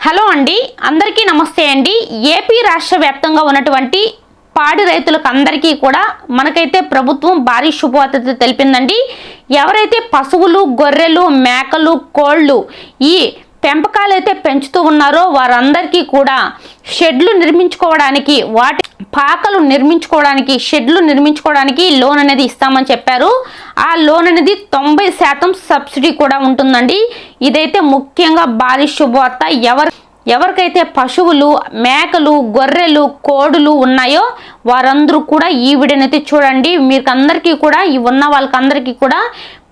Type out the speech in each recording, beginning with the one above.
Hello అండి అందరికీ నమస్తే అండి. ఏపీ రాష్ట్ర వ్యాప్తంగా ఉన్నటువంటి పాడి రైతులకు అందరికీ కూడా మనకైతే ప్రభుత్వం భారీ శుభవార్త తెలిపిందండి. ఎవరైతే పశువులు గొర్రెలు మేకలు కోళ్ళు ఈ పెంపకాలు అయితే పెంచుతూ ఉన్నారో వారందరికీ కూడా షెడ్లు నిర్మించుకోవడానికి వాటి పాకలు నిర్మించుకోవడానికి షెడ్లు నిర్మించుకోవడానికి లోన్ అనేది ఇస్తామని చెప్పారు. ఆ లోన్ అనేది తొంభై శాతం సబ్సిడీ కూడా ఉంటుందండి. ఇదైతే ముఖ్యంగా భారీ శుభవార్త. ఎవరు ఎవరికైతే పశువులు మేకలు గొర్రెలు కోడులు ఉన్నాయో వారందరూ కూడా ఈ వీడియోనైతే చూడండి. మీకు అందరికీ కూడా ఈ ఉన్న వాళ్ళకందరికీ కూడా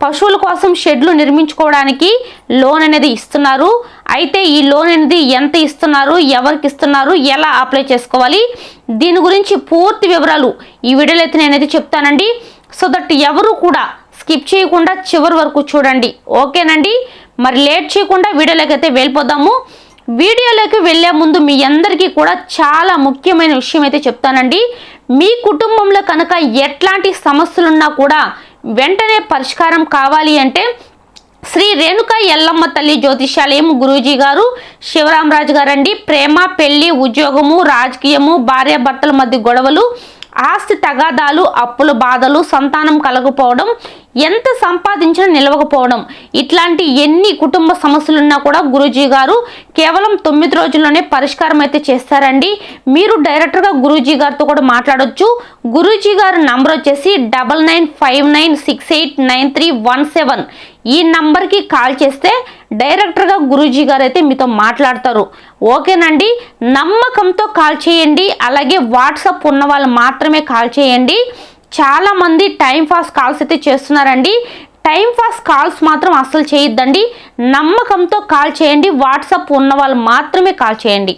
పశువుల కోసం షెడ్లు నిర్మించుకోవడానికి లోన్ అనేది ఇస్తున్నారు. అయితే ఈ లోన్ అనేది ఎంత ఇస్తున్నారు ఎవరికి ఇస్తున్నారు ఎలా అప్లై చేసుకోవాలి దీని గురించి పూర్తి వివరాలు ఈ వీడియోలో అయితే నేనైతే చెప్తానండి. సో దట్ ఎవరు కూడా స్కిప్ చేయకుండా చివరి వరకు చూడండి. ఓకేనండి? మరి లేట్ చేయకుండా వీడియోలోకి అయితే వెళ్ళిపోదాము. వీడియోలోకి వెళ్ళే ముందు మీ అందరికీ కూడా చాలా ముఖ్యమైన విషయం అయితే చెప్తానండి. మీ కుటుంబంలో కనుక ఎట్లాంటి సమస్యలున్నా కూడా వెంటనే పరిష్కారం కావాలి అంటే శ్రీ రేణుక ఎల్లమ్మ తల్లి జ్యోతిషాలయం గురూజీ గారు శివరామరాజు గారండి. ప్రేమ పెళ్ళి ఉద్యోగము రాజకీయము భార్యాభర్తల మధ్య గొడవలు ఆస్తి తగాదాలు అప్పుల బాధలు సంతానం కలగకపోవడం ఎంత సంపాదించినా నిలవకపోవడం. ఇట్లాంటి ఎన్ని కుటుంబ సమస్యలున్నా కూడా గురూజీ గారు కేవలం తొమ్మిది రోజుల్లోనే పరిష్కారం అయితే చేస్తారండి. మీరు డైరెక్ట్గా గురూజీ గారితో కూడా మాట్లాడొచ్చు. గురూజీ గారు నంబర్ వచ్చేసి double nine five nine six eight nine three one seven. ఈ నంబర్కి కాల్ చేస్తే డైరెక్టర్గా గురూజీ గారు అయితే మీతో మాట్లాడతారు. ఓకేనండి? నమ్మకంతో కాల్ చేయండి. అలాగే వాట్సాప్ ఉన్న వాళ్ళు మాత్రమే కాల్ చేయండి. చాలామంది టైం పాస్ కాల్స్ అయితే చేస్తున్నారండి. టైం పాస్ కాల్స్ మాత్రం అస్సలు చేయొద్దండి. నమ్మకంతో కాల్ చేయండి. వాట్సాప్ ఉన్న వాళ్ళు మాత్రమే కాల్ చేయండి.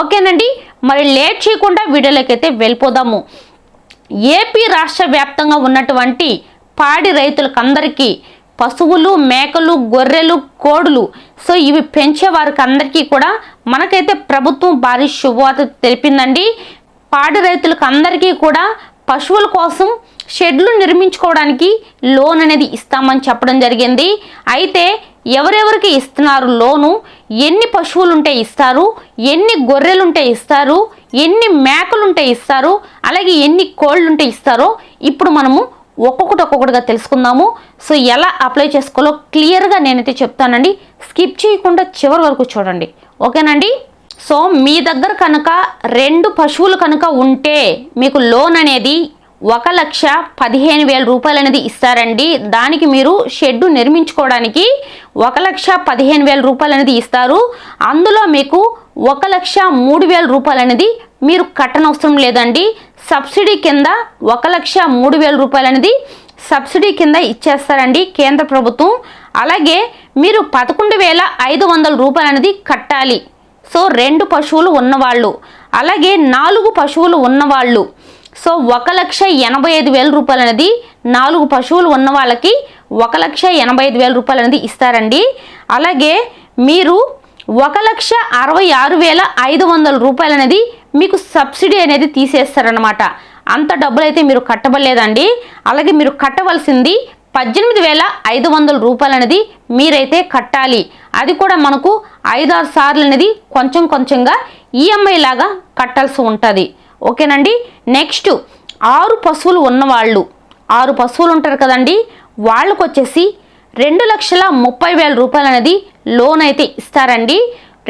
ఓకేనండి? మరి లేట్ చేయకుండా వీడియోలోకైతే వెళ్ళిపోదాము. ఏపీ రాష్ట్ర వ్యాప్తంగా ఉన్నటువంటి పాడి రైతులకందరికీ పశువులు మేకలు గొర్రెలు కోడులు. సో ఇవి పెంచే వారికి అందరికీ కూడా మనకైతే ప్రభుత్వం భారీ శుభవార్త తెలిపిందండి. పాడి రైతులకు అందరికీ కూడా పశువుల కోసం షెడ్లు నిర్మించుకోవడానికి లోన్ అనేది ఇస్తామని చెప్పడం జరిగింది. అయితే ఎవరెవరికి ఇస్తున్నారు లోను? ఎన్ని పశువులు ఉంటే ఇస్తారు? ఎన్ని గొర్రెలు ఉంటే ఇస్తారు? ఎన్ని మేకలు ఉంటే ఇస్తారు? అలాగే ఎన్ని కోళ్ళు ఉంటే ఇస్తారో ఇప్పుడు మనము ఒక్కొక్కటి ఒక్కొక్కటిగా తెలుసుకుందాము. సో ఎలా అప్లై చేసుకోవాలో క్లియర్గా నేనైతే చెప్తానండి. స్కిప్ చేయకుండా చివరి వరకు చూడండి. ఓకేనండి? సో మీ దగ్గర కనుక రెండు పశువులు కనుక ఉంటే మీకు లోన్ అనేది ఒక లక్ష పదిహేను వేల రూపాయలు అనేది ఇస్తారండి. దానికి మీరు షెడ్డు నిర్మించుకోవడానికి ఒక లక్ష పదిహేను వేల రూపాయలు అనేది ఇస్తారు. అందులో మీకు ఒక లక్ష మూడు వేల రూపాయలు అనేది మీరు కట్టనవసరం లేదండి. సబ్సిడీ కింద ఒక లక్ష మూడు వేల రూపాయలు అనేది సబ్సిడీ కింద ఇచ్చేస్తారండి కేంద్ర ప్రభుత్వం. అలాగే మీరు పదకొండు వేల ఐదు వందల రూపాయలు అనేది కట్టాలి. సో రెండు పశువులు ఉన్నవాళ్ళు. అలాగే నాలుగు పశువులు ఉన్నవాళ్ళు. సో ఒక లక్ష ఎనభై ఐదు వేల రూపాయలు అనేది నాలుగు పశువులు ఉన్న వాళ్ళకి ఒక లక్ష ఎనభై ఐదు వేల రూపాయలు అనేది ఇస్తారండి. అలాగే మీరు ఒక లక్ష అరవై ఆరు వేల ఐదు వందల రూపాయలు అనేది మీకు సబ్సిడీ అనేది తీసేస్తారనమాట అంత డబ్బులు అయితే మీరు కట్టబడలేదండి. అలాగే మీరు కట్టవలసింది పద్దెనిమిది వేల ఐదు వందల రూపాయలు అనేది మీరైతే కట్టాలి. అది కూడా మనకు ఐదారు సార్లు అనేది కొంచెం కొంచెంగా ఈఎంఐ లాగా కట్టాల్సి ఉంటుంది. ఓకేనండి? నెక్స్ట్ ఆరు పశువులు ఉన్నవాళ్ళు. ఆరు పశువులు ఉంటారు కదండి. వాళ్ళకు వచ్చేసి రెండు లక్షల ముప్పై వేల రూపాయలు అనేది లోన్ అయితే ఇస్తారండి.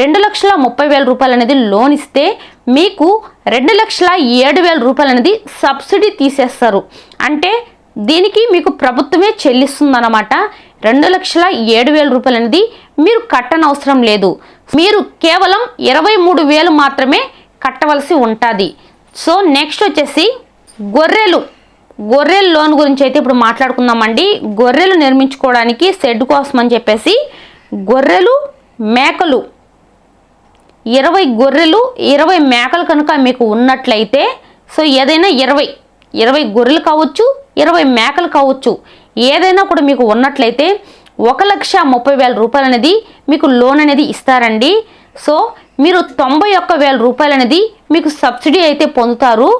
రెండు లక్షల ముప్పై వేల రూపాయలు అనేది లోన్ ఇస్తే మీకు రెండు లక్షల ఏడు వేల రూపాయలు అనేది సబ్సిడీ తీసేస్తారు. అంటే దీనికి మీకు ప్రభుత్వమే చెల్లిస్తుందన్నమాట. రెండు లక్షల ఏడు వేల రూపాయలు అనేది మీరు కట్టనవసరం లేదు. మీరు కేవలం ఇరవై మూడు వేలు మాత్రమే కట్టవలసి ఉంటుంది. సో నెక్స్ట్ వచ్చేసి గొర్రెలు. గొర్రెల లోన్ గురించి అయితే ఇప్పుడు మాట్లాడుకుందామండి. గొర్రెలు నిర్మించుకోవడానికి షెడ్ కోసం అని చెప్పేసి గొర్రెలు మేకలు ఇరవై గొర్రెలు ఇరవై మేకలు కనుక మీకు ఉన్నట్లయితే సో ఏదైనా ఇరవై ఇరవై గొర్రెలు కావచ్చు ఇరవై మేకలు కావచ్చు ఏదైనా కూడా మీకు ఉన్నట్లయితే ఒక లక్ష ముప్పై వేల రూపాయలు అనేది మీకు లోన్ అనేది ఇస్తారండి. సో మీరు తొంభై ఒక్క వేల రూపాయలు అనేది మీకు సబ్సిడీ అయితే పొందుతారు.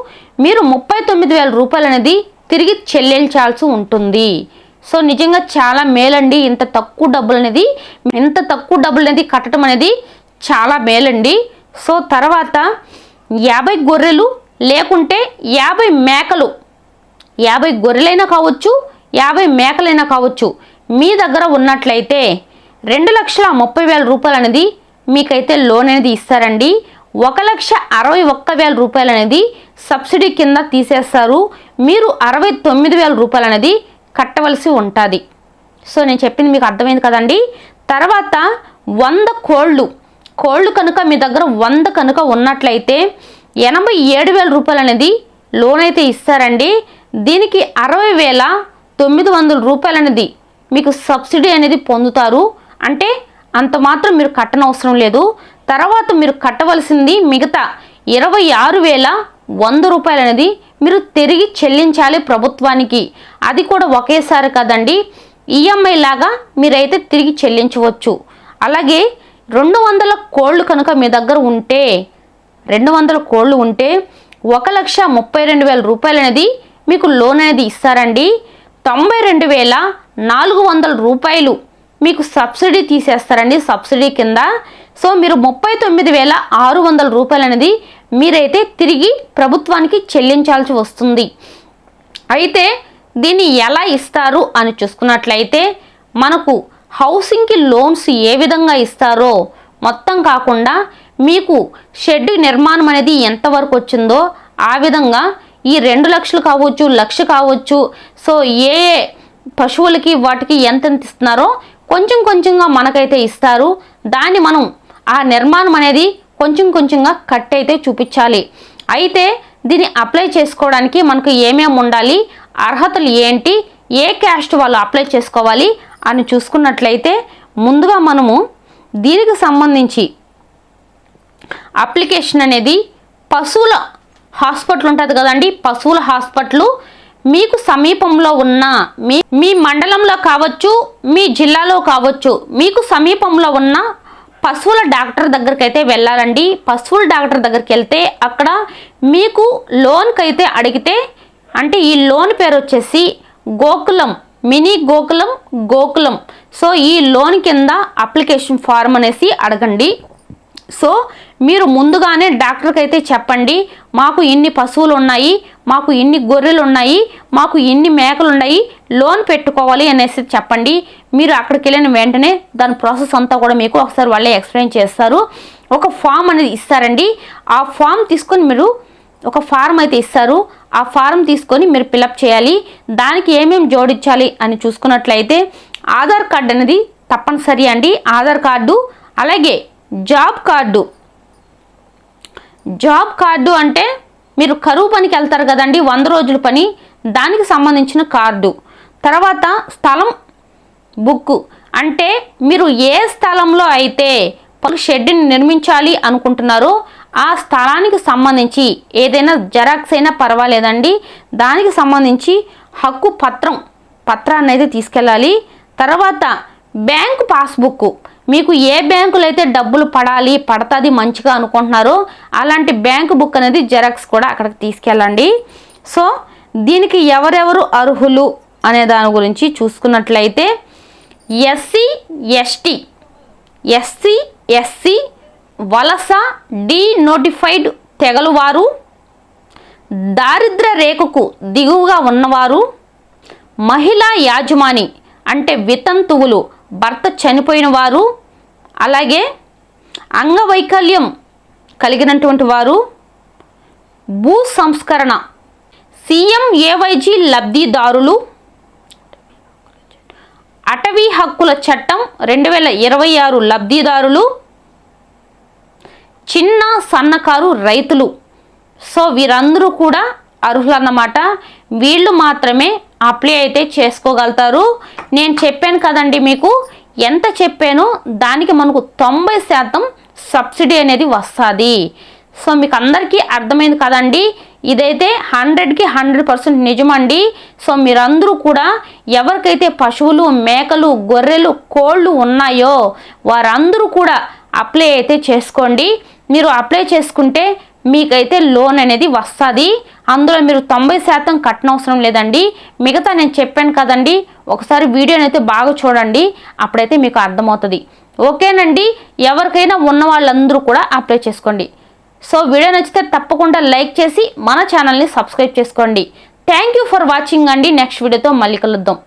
మీరు ముప్పై తొమ్మిది వేల రూపాయలు అనేది తిరిగి చెల్లించాల్సి ఉంటుంది. సో నిజంగా చాలా మేలండి. ఇంత తక్కువ డబ్బులు అనేది ఇంత తక్కువ డబ్బులు అనేది కట్టడం అనేది చాలా మేలండి. సో తర్వాత యాభై గొర్రెలు లేకుంటే యాభై మేకలు. యాభై గొర్రెలైనా కావచ్చు యాభై మేకలైనా కావచ్చు. మీ దగ్గర ఉన్నట్లయితే రెండు లక్షల ముప్పై వేల రూపాయలు అనేది మీకైతే లోన్ అనేది ఇస్తారండి. ఒక లక్ష అరవై ఒక్క వేల రూపాయలు అనేది సబ్సిడీ కింద తీసేస్తారు. మీరు అరవై తొమ్మిది వేల రూపాయలు అనేది కట్టవలసి ఉంటుంది. సో నేను చెప్పింది మీకు అర్థమైంది కదండి. తర్వాత వంద కోళ్ళు. కోళ్ళు కనుక మీ దగ్గర వంద కనుక ఉన్నట్లయితే ఎనభై ఏడు వేల రూపాయలు అనేది లోన్ అయితే ఇస్తారండి. దీనికి అరవై వేల తొమ్మిది వందల రూపాయలు అనేది మీకు సబ్సిడీ అనేది పొందుతారు. అంటే అంత మాత్రం మీరు కట్టనవసరం లేదు. తర్వాత మీరు కట్టవలసింది మిగతా ఇరవై ఆరు వేల వంద రూపాయలు అనేది మీరు తిరిగి చెల్లించాలి ప్రభుత్వానికి. అది కూడా ఒకేసారి కదండి. ఈఎంఐ లాగా మీరైతే తిరిగి చెల్లించవచ్చు. అలాగే రెండు వందల కోళ్ళు కనుక మీ దగ్గర ఉంటే రెండు వందల కోళ్ళు ఉంటే ఒక లక్ష ముప్పై రెండు వేల రూపాయలు అనేది మీకు లోన్ అనేది ఇస్తారండి. తొంభై రెండు వేల నాలుగు వందల రూపాయలు మీకు సబ్సిడీ తీసేస్తారండి సబ్సిడీ కింద. సో మీరు ముప్పై తొమ్మిది వేల ఆరు వందల రూపాయలు అనేది మీరైతే తిరిగి ప్రభుత్వానికి చెల్లించాల్సి వస్తుంది. అయితే దీన్ని ఎలా ఇస్తారు అని చూసుకున్నట్లయితే మనకు హౌసింగ్కి లోన్స్ ఏ విధంగా ఇస్తారో మొత్తం కాకుండా మీకు షెడ్ నిర్మాణం అనేది ఎంతవరకు వచ్చిందో ఆ విధంగా ఈ రెండు లక్షలు కావచ్చు లక్ష కావచ్చు సో ఏ ఏ పశువులకి వాటికి ఎంతెంత ఇస్తున్నారో కొంచెం కొంచెంగా మనకైతే ఇస్తారు. దాన్ని మనం ఆ నిర్మాణం అనేది కొంచెం కొంచెంగా కట్ అయితే చూపించాలి. అయితే దీన్ని అప్లై చేసుకోవడానికి మనకు ఏమేమి ఉండాలి అర్హతలు ఏంటి ఏ క్యాస్ట్ వాళ్ళు అప్లై చేసుకోవాలి అని చూసుకున్నట్లయితే ముందుగా మనము దీనికి సంబంధించి అప్లికేషన్ అనేది పశువుల హాస్పిటల్ ఉంటుంది కదండి. పశువుల హాస్పిటల్ మీకు సమీపంలో ఉన్న మీ మీ మండలంలో కావచ్చు మీ జిల్లాలో కావచ్చు మీకు సమీపంలో ఉన్న పశువుల డాక్టర్ దగ్గరికి అయితే వెళ్ళాలండి. పశువుల డాక్టర్ దగ్గరికి వెళ్తే అక్కడ మీకు లోన్కి అయితే అడిగితే అంటే ఈ లోన్ పేరు వచ్చేసి గోకులం మినీ గోకులం గోకులం. సో ఈ లోన్ కింద అప్లికేషన్ ఫార్మ్ అనేసి అడగండి. సో మీరు ముందుగానే డాక్టర్కి అయితే చెప్పండి. మాకు ఇన్ని పశువులు ఉన్నాయి మాకు ఇన్ని గొర్రెలు ఉన్నాయి మాకు ఇన్ని మేకలు ఉన్నాయి లోన్ పెట్టుకోవాలి అనేసి చెప్పండి. మీరు అక్కడికి వెళ్ళిన వెంటనే దాని ప్రాసెస్ అంతా కూడా మీకు ఒకసారి వాళ్ళే ఎక్స్ప్లెయిన్ చేస్తారు. ఒక ఫామ్ అనేది ఇస్తారండి. ఆ ఫామ్ తీసుకొని మీరు ఒక ఫారం అయితే ఇస్తారు. ఆ ఫారం తీసుకొని మీరు ఫిలప్ చేయాలి. దానికి ఏమేమి జోడించాలి అని చూసుకున్నట్లయితే ఆధార్ కార్డు అనేది తప్పనిసరి అండి. ఆధార్ కార్డు అలాగే జాబ్ కార్డు. జాబ్ కార్డు అంటే మీరు కరువు పనికి వెళ్తారు కదండి వంద రోజుల పని. దానికి సంబంధించిన కార్డు. తర్వాత స్థలం బుక్. అంటే మీరు ఏ స్థలంలో అయితే షెడ్ని నిర్మించాలి అనుకుంటున్నారో ఆ స్థలానికి సంబంధించి ఏదైనా జెరాక్స్ అయినా పర్వాలేదండి. దానికి సంబంధించి హక్కు పత్రం పత్రాన్ని అయితే తీసుకెళ్ళాలి. తర్వాత బ్యాంక్ పాస్బుక్ మీకు ఏ బ్యాంకులో అయితే డబ్బులు పడాలి పడతాది మంచిగా అనుకుంటున్నారో అలాంటి బ్యాంక్ బుక్ అనేది జెరాక్స్ కూడా అక్కడికి తీసుకెళ్ళండి. సో దీనికి ఎవరెవరు అర్హులు అనే దాని గురించి చూసుకున్నట్లయితే ఎస్సీ ఎస్టీ ఎస్సీ ఎస్సీ వలస డీ నోటిఫైడ్ తెగలు దారిద్ర రేఖకు దిగువగా ఉన్నవారు మహిళా యాజమాని అంటే వితంతువులు భర్త చనిపోయిన వారు అలాగే అంగవైకల్యం కలిగినటువంటి వారు భూ సంస్కరణ సీఎంఏవైజీ లబ్ధిదారులు అటవీ హక్కుల చట్టం రెండు వేల ఇరవై ఆరు లబ్ధిదారులు చిన్న సన్నకారు రైతులు. సో వీరందరూ కూడా అర్హులన్నమాట. వీళ్ళు మాత్రమే అప్లై అయితే చేసుకోగలుగుతారు. నేను చెప్పాను కదండి మీకు ఎంత చెప్పానో దానికి మనకు తొంభై శాతం సబ్సిడీ అనేది వస్తుంది. సో మీకు అందరికీ అర్థమైంది కదండి. ఇదైతే హండ్రెడ్కి హండ్రెడ్ పర్సెంట్ నిజమండి. సో మీరందరూ కూడా ఎవరికైతే పశువులు మేకలు గొర్రెలు కోళ్ళు ఉన్నాయో వారందరూ కూడా అప్లై అయితే చేసుకోండి. మీరు అప్లై చేసుకుంటే మీకైతే లోన్ అనేది వస్తుంది. అందులో మీరు తొంభై శాతం కట్టనవసరం లేదండి. మిగతా నేను చెప్పాను కదండి ఒకసారి వీడియోని అయితే బాగా చూడండి అప్పుడైతే మీకు అర్థమవుతుంది. ఓకేనండి? ఎవరికైనా ఉన్న వాళ్ళందరూ కూడా అప్లై చేసుకోండి. సో వీడియో నచ్చితే తప్పకుండా లైక్ చేసి మన ఛానల్ని సబ్స్క్రైబ్ చేసుకోండి. థ్యాంక్ యూ ఫర్ వాచింగ్ అండి. నెక్స్ట్ వీడియోతో మళ్ళీ కలుద్దాం.